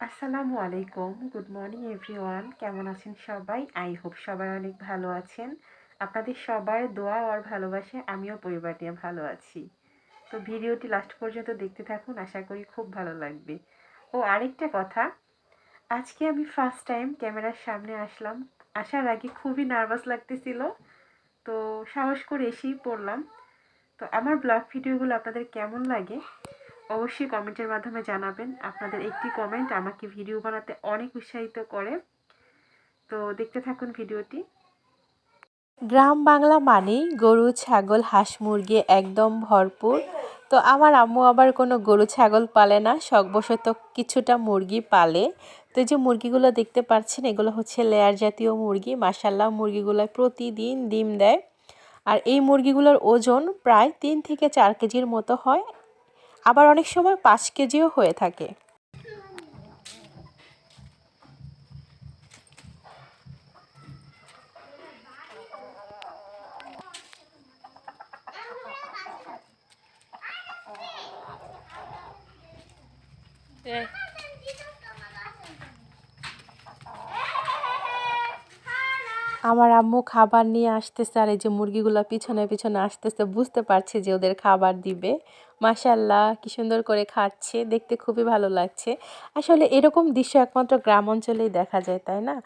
আসসালামু আলাইকুম। Good morning everyone কেমন আছেন সবাই? আই হোপ সবাই অনেক ভালো আছেন। আপনাদের সবার দোয়া আর ভালোবাসে আমিও পরিবার নিয়ে ভালো আছি। তো ভিডিওটি লাস্ট পর্যন্ত দেখতে থাকুন, আশা করি খুব ভালো লাগবে। ও, আরেকটা কথা। আজকে আমি ফার্স্ট টাইম ক্যামেরার সামনে আসলাম। আসার আগে খুবই নার্ভাস লাগতেছিল। তো সাহস করে এসেই পড়লাম। তো আমার ব্লগ ভিডিওগুলো আপনাদের কেমন লাগে? অবশ্যই কমেন্টের মাধ্যমে জানাবেন। আপনাদের একটি কমেন্ট আমাকে ভিডিও বানাতে অনেক উৎসাহিত করে। তো দেখতে থাকুন ভিডিওটি। গ্রাম বাংলা মানেই গরু, ছাগল, হাঁস, মুরগি একদম ভরপুর। তো আমার আম্মু আবার কোনো গরু, ছাগল পালে না, শখবশত কিছুটা মুরগি পালে। তো যে মুরগিগুলো দেখতে পাচ্ছেন, এগুলো হচ্ছে লেয়ার জাতীয় মুরগি। মাসাল্লাহ মুরগিগুলো প্রতিদিন ডিম দেয়। আর এই মুরগিগুলোর ওজন প্রায় তিন থেকে চার কেজির মতো হয়। আবার অনেক সময় পাঁচ কেজিও হয়ে থাকে। আমার আম্মু খাবার নিয়ে আসতেছে আর এই যে মুরগিগুলো পিছনে পিছনে আসতেছে, বুঝতে পারছে যে ওদের খাবার দিবে। মাশাল্লাহ কি সুন্দর করে খাচ্ছে, দেখতে খুবই ভালো লাগছে। আসলে এরকম দৃশ্য একমাত্র গ্রাম অঞ্চলেই দেখা যায়, তাই না?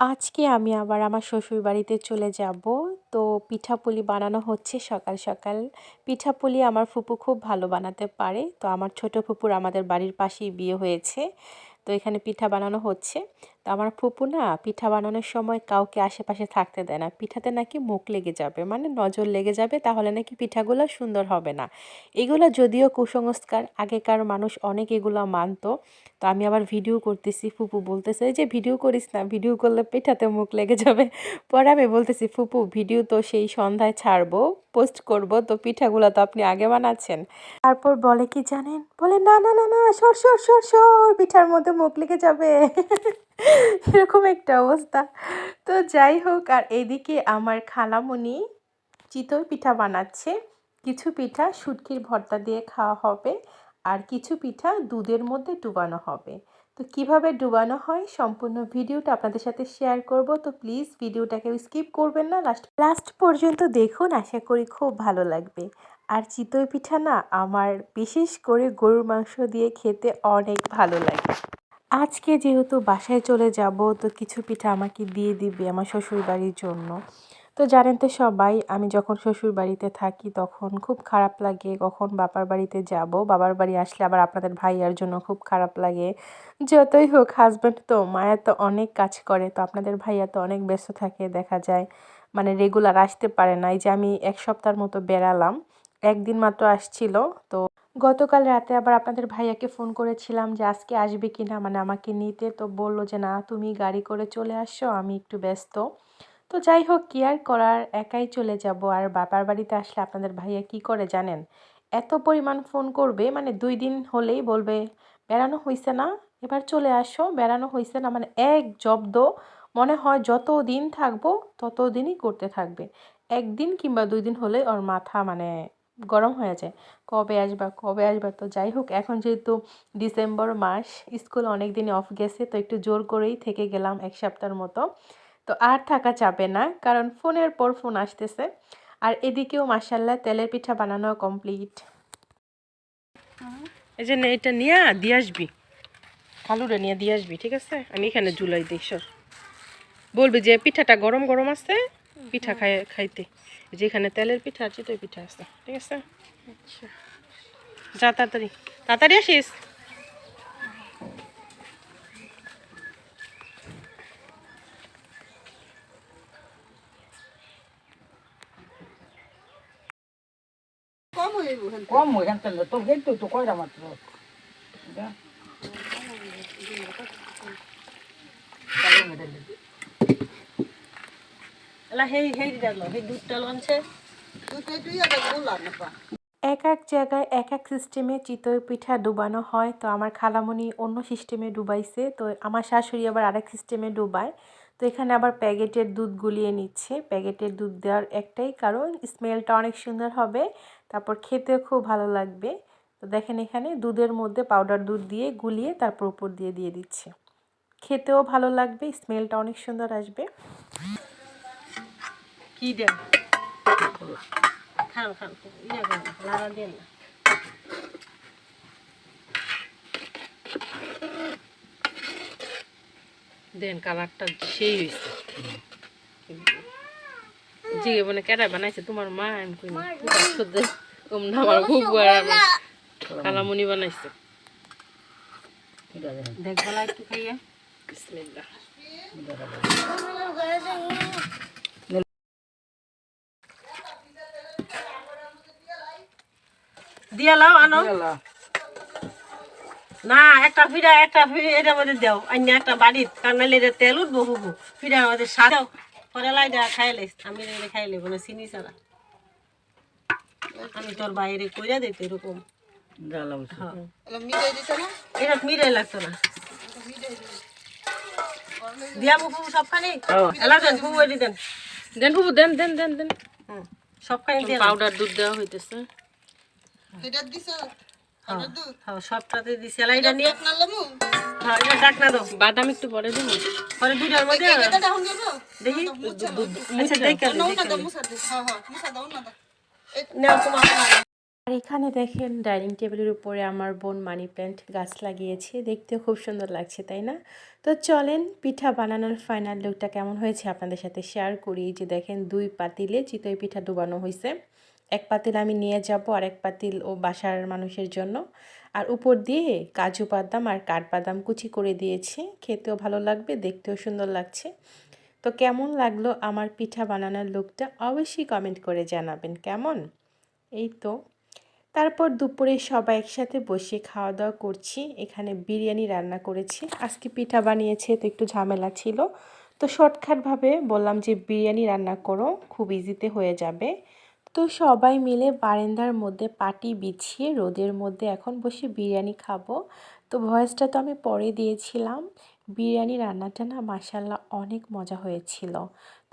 আজকে আমি আবার আমার শ্বশুর বাড়িতে চলে যাব। তো পিঠাপুলি বানানো হচ্ছে সকাল সকাল। পিঠাপুলি আমার ফুপু খুব ভালো বানাতে পারে। তো আমার ছোট ফুপুর আমাদের বাড়ির পাশেই বিয়ে হয়েছে। তো এখানে পিঠা বানানো হচ্ছে। তো আমার ফুপু না পিঠা বানানোর সময় কাউকে আশেপাশে থাকতে দেয় না। পিঠাতে নাকি মুখ লেগে যাবে মানে নজর লেগে যাবে, তাহলে নাকি পিঠাগুলো সুন্দর হবে না। এগুলো যদিও কুসংস্কার, আগেকার মানুষ অনেক এগুলো মানতো। তো আমি আবার ভিডিও করতেছি, ফুপু বলতেছে যে ভিডিও করিস না, ভিডিও করলে পিঠাতে মুখ লেগে যাবে। পরে আমি বলতেছি, ফুপু, ভিডিও তো সেই সন্ধ্যায় ছাড়বো, পোস্ট করব, তো পিঠাগুলো তো আপনি আগে বানাচ্ছেন। তারপর বলে কি জানেন? বলে, না না না না, সর সর সর সর, পিঠার মধ্যে মুখ লেগে যাবে। এরকম একটা অবস্থা। তো যাই হোক, আর এদিকে আমার খালামণি চিতই পিঠা বানাচ্ছে। কিছু পিঠা শুটকির ভর্তা দিয়ে খাওয়া হবে আর কিছু পিঠা দুধের মধ্যে ডুবানো হবে। তো কীভাবে ডুবানো হয় সম্পূর্ণ ভিডিওটা আপনাদের সাথে শেয়ার করব। তো প্লিজ ভিডিওটাকে স্কিপ করবেন না, লাস্ট লাস্ট পর্যন্ত দেখুন, আশা করি খুব ভালো লাগবে। আর চিতই পিঠা না আমার বিশেষ করে গরুর মাংস দিয়ে খেতে অনেক ভালো লাগে। আজকে যেহেতু বাসায় চলে যাব, তো কিছু পিঠা আমাকে দিয়ে দিবে আমার শ্বশুর বাড়ির জন্য। তো জানেন তো সবাই, আমি যখন শ্বশুর বাড়িতে থাকি তখন খুব খারাপ লাগে। কখন বাবার বাড়িতে যাব, বাবার বাড়ি আসলে আবার আপনাদের ভাইয়ার জন্য খুব খারাপ লাগে। যতই হোক হাজব্যান্ড তো, মায়া তো অনেক কাজ করে, তো আপনাদের ভাইয়া তো অনেক ব্যস্ত থাকে দেখা যায়। মানে রেগুলার আসতে পারে না। এই যে আমি এক সপ্তাহের মতো বেড়ালাম, একদিন মাত্র আসছিল, তো গতকাল রাতে আবার আপনাদের ভাইয়াকে ফোন করেছিলাম যে আজকে আসবে কি না মানে আমাকে নিতে। তো বলল যে, না, তুমি গাড়ি করে চলে আসো, আমি একটু ব্যস্ত। তো যাই হোক, কি আর করার, একাই চলে যাব। আর বাবার বাড়িতে আসলে আপনাদের ভাইয়া কি করে জানেন? এত পরিমাণ ফোন করবে মানে দুই দিন হলেই বলবে, বেড়ানো হয়েছে না, এবার চলে আসো। বেড়ানো হয়েছে না মানে এক জব্দ। মনে হয় যত দিন থাকব, তত দিনই করতে থাকবে। একদিন কিংবা দুই দিন হলে ওর মাথা মানে গরম হয়ে যায়। কবে আসবা কবে আসবা? তো যাই হোক, এখন যেহেতু ডিসেম্বর মাস, স্কুল অনেক দিনই অফ গেছে, তো একটু জোর করেই থেকে গেলাম এক সপ্তাহের মতো। তো আর থাকা যাবে না, কারণ ফোনের পর ফোন আসতেছে। আর এদিকেও মাসাল্লাহ তেলের পিঠা বানানো কমপ্লিট এই যে এটা নিয়ে দিয়ে আসবি। খালুরে নিয়ে দিয়ে আসবি, ঠিক আছে? আমি এখানে জুলাই দিই, সর। বলবি যে পিঠাটা গরম গরম আছে পিঠা খাই খাইতে। যেখানে তেলের পিঠা আছে তো পিঠা আছে। ঠিক আছে? আচ্ছা। যা তাড়াতাড়ি। তাড়াতাড়ি আসিস? কম ওইখান থেকে। তোর কিন্তু তো কয়টা মাত্র? দুধটা এক এক জায়গায় এক এক সিস্টেমে চিতই পিঠা ডুবানো হয়। তো আমার খালামণি অন্য সিস্টেমে ডুবাইছে। তো আমার শাশুড়ি আবার আরেক সিস্টেমে ডুবায়। তো এখানে আবার প্যাকেটের দুধ গুলিয়ে নিচ্ছে। প্যাকেটের দুধ দেওয়ার একটাই কারণ, স্মেলটা অনেক সুন্দর হবে। তারপর খেতেও খুব ভালো লাগবে। তো দেখেন এখানে দুধের মধ্যে পাউডার দুধ দিয়ে গুলিয়ে তারপর উপর দিয়ে দিয়ে দিচ্ছে। খেতেও ভালো লাগবে, স্মেলটা অনেক সুন্দর আসবে। কি দেন খান খান ইয়ে করেন লাড়া দেন না দেন কালারটা সেই হয়েছে জি মানে কেটা বানাইছে তোমার মা আমি কই না কম না আমার খুব কালামুনি বানাইছে এটা দেখেন দেখ বলা একটু খাইয়া বিসমিল্লাহ দিয়া লাও আনো। না একটা ফিরা একটা ফিরা এটার মধ্যে দাও। অন্য একটা বাড়ির এটা তেল উঠবো হুবু। ফিরার মধ্যে সার দাও। পরে লাই দেওয়া খাইলে আমি এটা খাইলে কোনো চিনি ছাড়া। আমি তোর বাইরে কইরা দিত এরকম। হ্যাঁ। এটা মিরাই লাগতো না। দিয়া মুখু সবখানে? হ্যাঁ। দেন ফুবু দেন। দেন ফুবু দেন দেন দেন সবখানে পাউডার দুধ দেওয়া হইতেছে। হ্যাঁ সবটাতে দিছি। এটা নিয়ে হ্যাঁ এটা ডাক দাও। বাদাম একটু পরে দিন পরে দুইটার মধ্যে দেখি। আচ্ছা দেখে। নাও তোমার আর এখানে দেখেন ডাইনিং টেবিলের উপরে আমার বোন মানি প্ল্যান্ট গাছ লাগিয়েছে। দেখতেও খুব সুন্দর লাগছে তাই না? তো চলেন পিঠা বানানোর ফাইনাল লুকটা কেমন হয়েছে আপনাদের সাথে শেয়ার করি। যে দেখেন দুই পাতিলে চিতই পিঠা ডুবানো হয়েছে এক পাতিল আমি নিয়ে যাব আর এক পাতিল ও বাসার মানুষের জন্য। আর উপর দিয়ে কাজু বাদাম আর কাঠবাদাম কুচি করে দিয়েছি। খেতেও ভালো লাগবে, দেখতেও সুন্দর লাগছে। তো কেমন লাগল আমার পিঠা বানানোর লুকটা অবশ্যই কমেন্ট করে জানাবেন, কেমন? এই তো। তারপর দুপুরে সবাই একসাথে বসে খাওয়া দাওয়া করছি, এখানে বিরিয়ানি রান্না করেছি। আজকে পিঠা বানিয়েছে, তো একটু ঝামেলা ছিল। তো শর্টকাটভাবে বললাম যে, বিরিয়ানি রান্না করো, খুব ইজিতে হয়ে যাবে। তো সবাই মিলে বারান্দার মধ্যে পাটি বিছিয়ে রোদের মধ্যে এখন বসে বিরিয়ানি খাব। তো ভয়েসটা তো আমি পরে দিয়েছিলাম। বিরিয়ানি রান্নাটা না মাসাল্লাহ অনেক মজা হয়েছিল।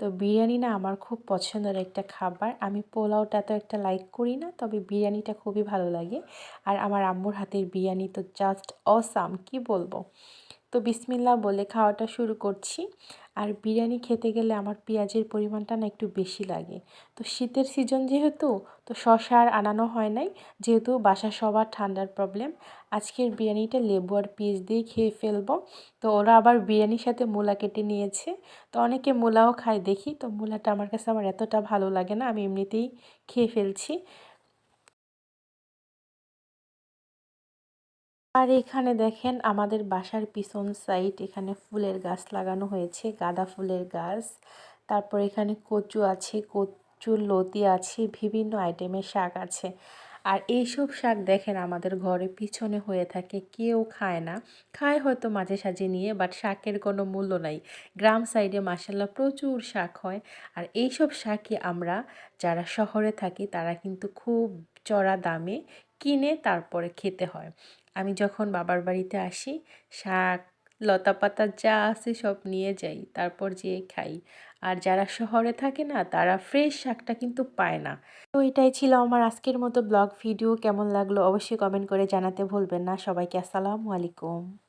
তো বিরিয়ানি না আমার খুব পছন্দের একটা খাবার। আমি পোলাওটা তো একটা লাইক করি না, তবে বিরিয়ানিটা খুবই ভালো লাগে। আর আমার আম্মুর হাতের বিরিয়ানি তো জাস্ট অসাম কি বলব? তো বিসমিল্লা বলে খাওয়াটা শুরু করছি। আর বিরিয়ানি খেতে গেলে আমার পেঁয়াজের পরিমাণটা না একটু বেশি লাগে। তো শীতের সিজন যেহেতু, তো শশা আর আনানো হয় নাই। যেহেতু বাসা সবার ঠান্ডার প্রবলেম আজকের বিরিয়ানিটা লেবু আর পেঁয়াজ দিয়ে খেয়ে ফেলব। তো ওরা আবার বিরিয়ানির সাথে মূলা কেটে নিয়েছে। তো অনেকে মূলাও খায় দেখি। তো মূলাটা আমার কাছে আমার এতটা ভালো লাগে না, আমি এমনিতেই খেয়ে ফেলছি। আর এখানে দেখেন আমাদের বাসার পিছন সাইড এখানে ফুলের গাছ লাগানো হয়েছে, গাঁদা ফুলের গাছ। তারপর এখানে কচু আছে কচুর লতি আছে, বিভিন্ন আইটেমের শাক আছে। আর এইসব শাক দেখেন আমাদের ঘরে পিছনে হয়ে থাকে, কেউ খায় না। খায় হয়তো মাঝে সাঝে নিয়ে বাট শাকের কোনো মূল্য নাই। গ্রাম সাইডে মাসাল্লাহ প্রচুর শাক হয়। আর এইসব শাকই আমরা যারা শহরে থাকি, তারা কিন্তু খুব চড়া দামে কিনে তারপরে খেতে হয়। আমি যখন বাবার বাড়িতে আসি, শাক লতা পাতা যা আছে সব নিয়ে যাই, তারপর যেয়ে খাই। আর যারা শহরে থাকে না, তারা ফ্রেশ শাকটা কিন্তু পায় না। তো এটাই ছিল আমার আজকের মতো ব্লগ ভিডিও কেমন লাগল অবশ্যই কমেন্ট করে জানাতে ভুলবেন না। সবাইকে আসসালামু আলাইকুম।